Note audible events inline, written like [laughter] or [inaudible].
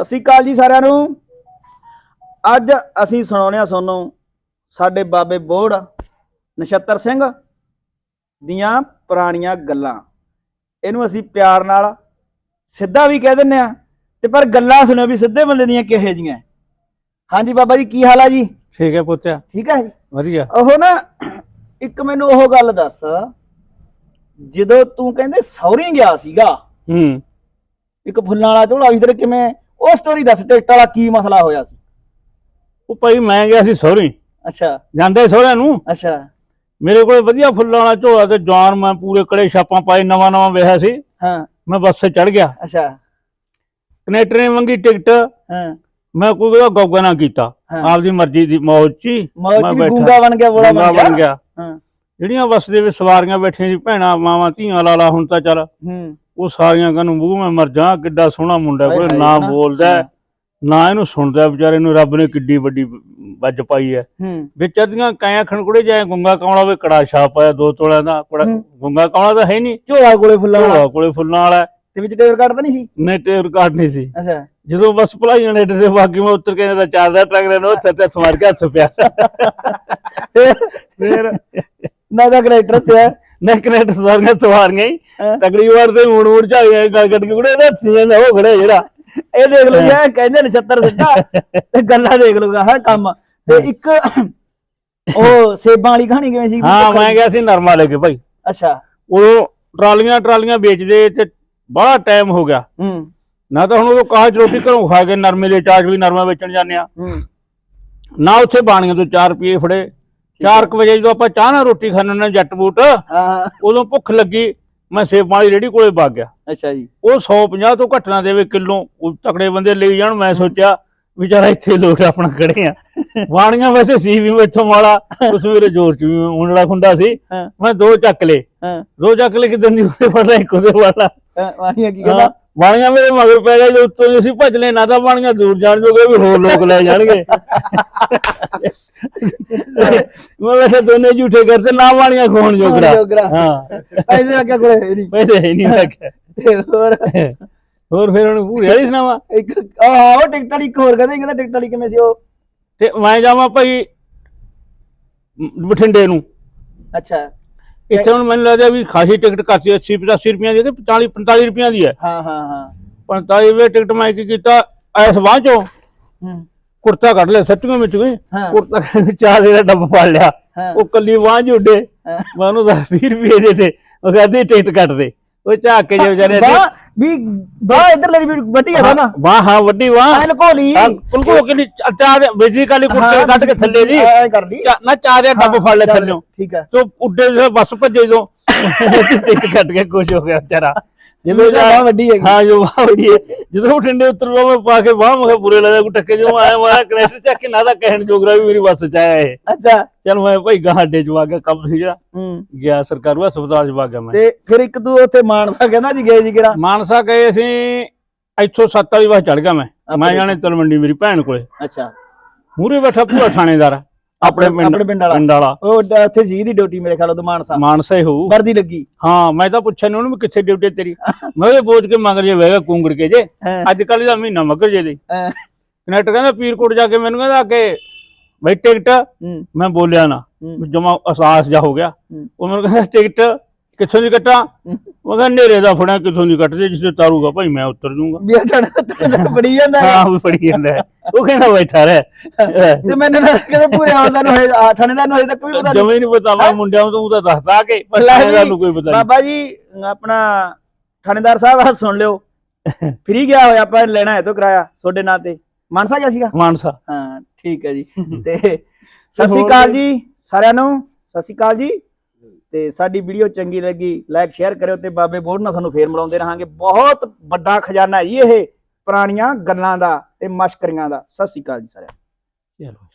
ਸਤਿ ਸ਼੍ਰੀ ਅਕਾਲ ਜੀ ਸਾਰਿਆਂ ਨੂੰ। ਅੱਜ ਅਸੀਂ ਸੁਣਾਉਂਦੇ ਹਾਂ ਤੁਹਾਨੂੰ ਸਾਡੇ ਬਾਬੇ ਬੋੜ ਨਛੱਤਰ ਸਿੰਘ ਦੀਆਂ ਪੁਰਾਣੀਆਂ ਗੱਲਾਂ। ਇਹਨੂੰ ਅਸੀਂ ਪਿਆਰ ਨਾਲ ਸਿੱਧਾ ਵੀ ਕਹਿ ਦਿੰਨੇ ਆ ਤੇ ਪਰ ਗੱਲਾਂ ਸੁਣਿਓ ਵੀ ਸਿੱਧੇ ਬੰਦੇ ਦੀਆਂ ਕਿਹੋ ਜੀਆਂ ਹਾਂਜੀ ਬਾਬਾ ਜੀ ਕੀ ਹਾਲ ਆ ਜੀ? ਠੀਕ ਹੈ ਪੁੱਤਿਆ ਠੀਕ ਹੈ ਜੀ? ਵਧੀਆ। ਉਹ ਨਾ ਇੱਕ ਮੈਨੂੰ ਉਹ ਗੱਲ ਦੱਸ। ਜਦੋਂ ਤੂੰ ਕਹਿੰਦੇ ਸੌਰੀ ਗਿਆ ਸੀਗਾ ਹੂੰ। ਇੱਕ ਫੁੱਲਾਂ ਵਾਲਾ ਝੋਲਾ ਵੀ ਤੇਰੇ ਕਿਵੇਂ ਉਹ ਸਟੋਰੀ ਦੱਸ ਟਿਕਟ ਵਾਲਾ ਕੀ ਮਸਲਾ ਹੋਇਆ ਸੀ? ਉਹ ਭਾਈ ਮੈਂ ਗਿਆ ਸੀ ਸਹੁਰੀ। ਅੱਛਾ। ਜਾਂਦੇ ਸਹੁਰਿਆਂ ਨੂੰ? ਅੱਛਾ। ਮੇਰੇ ਕੋਲ ਵਧੀਆ ਫੁੱਲਾਂ ਵਾਲਾ ਝੋਲਾ ਤੇ ਜਾਨ ਮੈਂ ਪੂਰੇ ਕੜੇ ਛਾਪਾਂ ਪਾਏ ਨਵਾਂ ਨਵਾਂ ਵਿਆਹ ਸੀ। ਹਾਂ। ਮੈਂ ਬੱਸ 'ਤੇ ਚੜ ਗਿਆ। ਅੱਛਾ। ਕਨੈਕਟਰ ਨੇ ਮੰਗੀ ਟਿਕਟ। ਹਾਂ। ਮੈਂ ਕੋਈ ਉਹਦਾ ਗੌਗਾ ਨਾ ਕੀਤਾ। ਆਪਦੀ ਮਰਜ਼ੀ ਦੀ ਮੌਜ 'ਚ ਮੈਂ ਬੈਠਾ। ਗੂੰਗਾ ਬਣ ਗਿਆ ਬੋਲਾ ਬਣ ਗਿਆ? ਹਾਂ। ਜਿਹੜੀਆਂ ਬੱਸ ਦੇ ਵਿੱਚ ਸਵਾਰੀਆਂ ਬੈਠੀਆਂ ਸੀ ਭੈਣਾਂ ਮਾਵਾਂ ਧੀਆਂ ਲਾਲਾ ਹੁਣ ਤਾਂ ਚੱਲ। ਹੂੰ। ਉਹ ਸਾਰੀਆਂ ਕਹਿੰਨੂੰ ਮੂੰਹ ਮੈਂ ਮਰ ਜਾ ਕਿੱਡਾ ਸੋਹਣਾ ਮੁੰਡਾ ਹਾਏ ਕੋਈ ਹਾਏ ਨਾ ਨਾ। ਬੋਲਦਾ ਹੈ, ਨਾ ਇਹਨੂੰ ਸੁਣਦਾ ਵਿਚਾਰੇ ਨੂੰ ਰੱਬ ਨੇ ਕਿੱਡੀ ਵੱਡੀ ਵੱਜ ਪਾਈ ਹੈ। ਹੂੰ। ਵਿੱਚ ਅੱਧੀਆਂ ਕਾਇਆ ਖਣਕੁੜੇ ਜਾਏ ਗੁੰਗਾ ਕੌਲਾ ਵੀ ਕੜਾ ਛਾਪ ਆਇਆ ਦੋ ਤੋਲਿਆਂ ਦਾ ਕੜਾ- ਹੂੰ। ਗੁੰਗਾ ਕੌਲਾ ਤਾਂ ਹੈ ਨਹੀਂ। ਝੋਲਾ ਕੋਲੇ ਫੁੱਲਾਂ ਵਾਲਾ। ਕੋਲੇ ਫੁੱਲਾਂ ਵਾਲਾ ਤੇ ਵਿੱਚ ਟੇਰ ਕੱਢਦਾ ਨਹੀਂ ਸੀ? ਨੇ ਟੇਰ ਕਾਟ ਨਹੀਂ ਸੀ। ਅੱਛਾ। ਜਦੋਂ ਬਸ ਭਲਾਈਆਂ ਨੇ ਦੇ ਬਾਕੀ ਮੈਂ ਉੱਤਰ ਕੇ ਇਹਦਾ ਚਾਰਦਾ ਟਰੱਕ ਦੇ ਨੋ ਸੱਤੇ ਸਮਾਰ ਕੇ ਹੱਥ ਪਿਆ। ਫੇਰ ਨਾ ਦਾ ਕਨੈਕਟਰ ਤੇ ਨੇ ਕਨੈਕਟ ਸਾਰੀਆਂ ਸਵਾਰੀਆਂ ਹੀ। ਤਗੜੀ ਵਾਰ ਤੇ ਮੁੜ ਮੁੜ ਝਾਈਆਂ ਗੱਲ ਕੱਢ ਕੇ ਕੁੜੇ ਇਹਦਾ ਹੱਸੀਆਂ ਦਾ ਉਹ ਖੜਾ ਜਿਹੜਾ। ਇਹ ਦੇਖ ਲਓ ਜੀ ਕਹਿੰਦੇ ਨੇ 76 ਸਿੱਧਾ [laughs] ਤੇ ਗੱਲਾਂ ਦੇਖ ਲਊਗਾ ਹੈ ਕੰਮ। ਤੇ ਇੱਕ ਉਹ ਸੇਬਾਂ ਵਾਲੀ ਕਹਾਣੀ ਕਿਵੇਂ ਸੀ ਹਾਂ ਮੈਂ ਗਿਆ ਸੀ ਨਰਮਾ ਲੈ ਕੇ ਭਾਈ। ਅੱਛਾ। ਉਦੋਂ ਟਰਾਲੀਆਂ ਟਰਾਲੀਆਂ ਵੇਚਦੇ ਤੇ ਬੜਾ ਟਾਈਮ ਹੋ ਗਿਆ। ਹੂੰ। ਨਾ ਤਾਂ ਹੁਣ ਉਹ ਕਾਹ ਚ ਰੋਟੀ ਘਰੋਂ ਖਾ ਕੇ ਨਰਮੇ ਦੇ ਚਾਚ ਵੀ ਨਰਮਾ ਵੇਚਣ ਜਾਂਦੇ ਆ। ਹੂੰ। ਨਾ ਉੱਥੇ ਬਾਣੀਆਂ ਤੋਂ 4 ਰੁਪਏ ਫੜੇ। 4 ਵਜੇ ਜਦੋਂ ਆਪਾਂ ਚਾਹ ਨਾਲ ਰੋਟੀ ਖਾਣ ਨੇ ਜੱਟ ਬੂਟ ਹਾਂ ਉਦੋਂ ਭੁੱਖ ਲੱਗੀ ਮੈਂ ਸੇਬਾਂ ਵਾਲੀ ਰੇੜੀ ਕੋਲੇ ਵਗ ਗਿਆ। ਅੱਛਾ ਜੀ। ਉਹ 150 ਤੋਂ ਘੱਟ ਨਾ ਦੇਵੇ ਕਿਲੋ। ਉਹ ਤਕੜੇ ਬੰਦੇ ਲਈ ਜਾਣ ਮੈਂ ਸੋਚਿਆ ਵਿਚਾਰਾ ਇੱਥੇ ਲੋਕ ਆਪਣਾ ਖੜੇ ਆ। [laughs] ਬਾਣੀਆਂ ਵੈਸੇ ਸੀ ਵੀ ਇੱਥੋਂ ਵਾਲਾ ਉਸ ਵੇਲੇ ਜ਼ੋਰ ਚ ਵੀ ਉਂਡਲਾ ਖੁੰਡਾ ਸੀ। ਮੈਂ ਦੋ ਚੱਕ ਹਾਂ। ਦੋ ਚੱਕ ਲਏ ਕਿਦਾਂ ਦੀ ਉਹਦੇ ਫੜਦਾ ਇੱਕ ਉਹਦੇ ਵਾਲਾ। ਵਾਣੀਆਂ ਕੀ ਕਹਿੰਦਾ? ਬਾਣੀਆਂ ਮੇਰੇ ਮਗਰ ਪੈ ਗਏ ਜੋ ਉੱਤੋਂ ਦੀ ਅਸੀਂ ਭੱਜ ਨਾ ਤਾਂ ਬਾਣੀਆਂ ਦੂਰ ਜਾਣ ਜੋਗੇ ਵੀ ਹੋਰ ਲੋਕ ਲੈ ਜਾਣਗੇ। ਮੈਂ ਵੈਸੇ ਦੋਨੇ ਝੂਠੇ ਕਰਤੇ ਨਾ ਬਾਣੀਆਂ ਖੋਣ ਜੋਗਰਾ। ਹਾਂ। ਪੈਸੇ ਅੱਗੇ ਕੋਲੇ ਹੈ ਨਹੀਂ। ਪੈਸੇ ਹੈ ਨਹੀਂ ਲੱਗਿਆ ਹੋਰ? ਹੋਰ ਫਿਰ ਵਾਲੀ ਸੁਣਾਵਾ? ਇੱਕ ਆਹ ਉਹ ਟਿਕਟ ਵਾਲੀ ਇੱਕ ਹੋਰ ਕਹਿੰਦੇ ਕਹਿੰਦਾ ਟਿਕਟ ਵਾਲੀ ਕਿਵੇਂ ਸੀ ਉਹ? ਤੇ ਮੈਂ ਜਾਵਾਂ ਭਾਈ ਬਠਿੰਡੇ ਨੂੰ। ਅੱਛਾ। ਇੱਥੇ ਹੁਣ ਮੈਨੂੰ ਲੱਗਦਾ ਵੀ ਖਾਸੀ ਟਿਕਟ ਕਾਸੀ 80 85 ਰੁਪਈਆਂ ਦੀ ਤੇ 40 45 ਰੁਪਈਆਂ ਦੀ ਹੈ। ਹਾਂ ਹਾਂ ਹਾਂ। 45 ਰੁਪਏ ਟਿਕਟ ਮੈਂ ਕੀ ਕੀਤਾ ਐਸ ਬਾਂਹ ਚੋਂ ਹੂੰ। ਕੁੜਤਾ ਕੱਢ ਲਿਆ ਸੱਟੀਆਂ ਵਿੱਚ ਵੀ। ਹਾਂ। ਕੁੜਤਾ ਚਾਹ ਦੇ ਦਾ ਡੱਬਾ ਫੜ ਲਿਆ। ਉਹ ਕੱਲੀ ਬਾਂਹ ਹਾਂ। ਮੈਂ ਉਹਨੂੰ 20 ਰੁਪਏ ਦੇ ਤੇ ਉਹ ਕਹਿੰਦੀ ਟਿਕਟ ਕੱਟ ਦੇ। ਉਹ ਝਾਕ ਕੇ ਜੇ ਵਿਚਾਰੇ ਵੀ ਬਾਹ ਇੱਧਰ ਲਈ ਵੀ ਵੱਡੀ ਹੈ ਨਾ। ਬਾਂਹ ਹਾਂ ਵੱਡੀ ਬਾਂਹ ਐਨ ਕੋਲੀ ਬਿਲਕੁਲ ਕਿ ਚਾਹ ਦੇ ਬਿਜਲੀ ਕਾਲੀ ਕੁੜਤੇ ਕੱਢ ਕੇ ਥੱਲੇ ਦੀ ਐ ਕਰ ਲਈ। ਚਾ- ਨਾ ਚਾਹ ਦੇ ਡੱਬ ਫੜ ਲੈ ਥੱਲਿਓਂ ਠੀਕ ਹੈ। ਤੋ ਉੱਡੇ ਬੱਸ ਭੱਜੇ ਜਦੋਂ ਟਿਕ [laughs] ਕੱਟ ਕੇ ਖੁਸ਼ ਹੋ ਗਿਆ ਵਿਚਾਰਾ। ਜਦੋਂ ਬਾਂਹ ਜਾ ਵੱਡੀ ਹੈਗੀ। ਹਾਂ ਜੋ ਬਾਂਹ ਵੱਡੀ ਹੈ। ਜਦੋਂ ਉਹ ਠੰਡੇ ਉਤਰਵਾ ਮੈਂ ਪਾ ਕੇ ਬਾਂਹ ਮਗੇ ਬੁਰੇ ਲੱਗਦਾ ਕੋ ਟੱਕੇ ਜੋ ਆਇਆ ਮੈਂ ਕਨੈਕਟਰ ਚੱਕ ਕੇ ਨਾ ਤਾਂ ਕਹਿਣ ਜੋਗਰਾ ਵੀ ਮੇਰੀ ਬੱਸ ਚ ਆਇਆ ਇਹ। ਅੱਛਾ। ਚਲ ਮੈਂ ਭਾਈ ਗਾਂ ਅੱਡੇ ਚ ਵਾ ਗਿਆ ਕੰਮ ਸੀ ਜਿਹੜਾ। ਹੂੰ। ਗਿਆ ਸਰਕਾਰੀ ਹਸਪਤਾਲ ਚ ਵਾ ਗਿਆ ਮੈਂ। ਤੇ ਫਿਰ ਇੱਕ ਤੂੰ ਉੱਥੇ ਮਾਨਸਾ ਕਹਿੰਦਾ ਜੀ ਗਏ ਜੀ ਕਿਹੜਾ? ਮਾਨਸਾ ਗਏ ਅਸੀਂ ਇੱਥੋਂ ਸੱਤ ਵਾਲੀ ਬੱਸ ਚੜ ਗਿਆ ਮੈਂ। ਮੈਂ ਜਾਣੇ ਤਲਵੰਡੀ ਮੇਰੀ ਭੈਣ ਕੋਲੇ। ਅੱਛਾ। ਮੂਰੇ ਬੈਠਾ ਪੂਰਾ ਥਾਣੇਦਾਰ। ਆਪਣੇ ਪਿੰਡ ਆਪਣੇ ਪਿੰਡ ਵਾਲਾ। ਪਿੰਡ ਵਾਲਾ। ਉਹ ਡ- ਉੱਥੇ ਸੀ ਦੀ ਡਿਊਟੀ ਮੇਰੇ ਖਿਆਲ ਉਹ ਮਾਨਸਾ। ਮਾਨਸਾ ਹੀ ਹੋਊ। ਵਰਦੀ ਲੱਗੀ। ਹਾਂ ਮੈਂ ਤਾਂ ਪੁੱਛਿਆ ਨੀ ਉਹਨੂੰ ਵੀ ਕਿੱਥੇ ਡਿਊਟੀ ਤੇਰੀ। ਮੈਂ ਉਹਦੇ ਬੋਝ ਕੇ ਮੰਗ ਜੇ ਬਹਿਗਾ ਕੁੰਗੜ ਕੇ ਜੇ। ਹਾਂ, ਅੱਜ ਕੱਲ ਦਾ ਮਹੀਨਾ ਮੱਗਰ ਜੇ ਦੀ ਹਾਂ, ਕਨੈਕਟ ਕਹਿੰਦਾ ਪੀਰਕੋਟ ਜਾ ਕੇ ਮੈਨੂੰ ਕਹਿੰਦਾ ਅੱਗੇ ਬਈ ਟਿਕਟ ਹੂੰ, ਮੈਂ ਬੋਲਿਆ ਨਾ ਹੂੰ, ਜਮਾ ਅਹਿਸਾਸ ਜਾ ਹੋ ਗਿਆ। ਹੂੰ। ਉਹ ਮੈਨੂੰ ਕਹਿੰਦਾ ਟਿਕਟ ਕਿੱਥੋਂ ਦੀ ਕੱਟਾਂ। ਉਹ ਕਹਿੰਦਾ ਨੇਰੇ ਦਾ ਫੜਿਆ ਕਿੱਥੋਂ ਦੀ ਕੱਟ ਦੇ ਜਿਸੇ ਤਾਰੂਗਾ ਭਾਈ ਮੈਂ ਉਤਰ ਜੂੰਗਾ ਵੀ ਟਣ ਬੜੀ ਜਾਂਦਾ ਹੈ। ਹਾਂ ਉਹ ਫੜੀ ਜਾਂਦਾ ਹੈ। ਉਹ ਕਹਿੰਦਾ ਬੈਠਾ ਰਹਿ। ਤੇ ਮੈਨੂੰ ਨਾ ਕਦੇ ਪੂਰੇ ਆਉਂਦਾ ਨੂੰ ਹੋਏ ਆ, ਥਾਣੇਦਾਰ ਨੂੰ ਹਜੇ ਤੱਕ ਵੀ ਪਤਾ ਨਹੀਂ ਜਮੇ ਨਹੀਂ। ਪਤਾ ਮੈਂ ਮੁੰਡਿਆਂ ਨੂੰ ਤਾਂ ਦੱਸਦਾ ਕਿ ਪਰ ਲੈ ਨੂੰ ਕੋਈ ਪਤਾ ਨਹੀਂ। ਬਾਬਾ ਜੀ ਆਪਣਾ ਥਾਣੇਦਾਰ ਸਾਹਿਬ ਆ ਸੁਣ ਲਿਓ। ਫ੍ਰੀ ਗਿਆ ਹੋਇਆ ਆਪਾਂ ਲੈਣਾ ਹੈ ਤੋਂ ਕਿਰਾਇਆ ਤੁਹਾਡੇ ਨਾਂ ਤੇ। ਮਾਨਸਾ ਗਿਆ ਸੀਗਾ? ਮਾਨਸਾ। ਹਾਂ ਠੀਕ ਹੈ ਜੀ। ਤੇ ਸਤਿ ਸ਼੍ਰੀ ਅਕਾਲ ਜੀ ਸਾਰਿਆਂ ਨੂੰ। ਸਤਿ ਸ਼੍ਰੀ ਅਕਾਲ ਜੀ। ਤੇ ਸਾਡੀ ਵੀਡੀਓ ਚੰਗੀ ਲੱਗੀ ਲਾਈਕ ਸ਼ੇਅਰ ਕਰਿਓ ਤੇ ਬਾਬੇ ਬੋੜ ਨਾਲ ਤੁਹਾਨੂੰ ਫੇਰ ਮਿਲਾਉਂਦੇ ਰਹਾਂਗੇ। ਬਹੁਤ ਵੱਡਾ ਖਜ਼ਾਨਾ ਜੀ ਇਹ ਪੁਰਾਣੀਆਂ ਗੱਲਾਂ ਦਾ ਤੇ ਮਸ਼ਕਰੀਆਂ ਦਾ। ਸਤਿ ਸ਼੍ਰੀ ਅਕਾਲ ਜੀ ਸਾਰਿਆਂ ਚਲੋ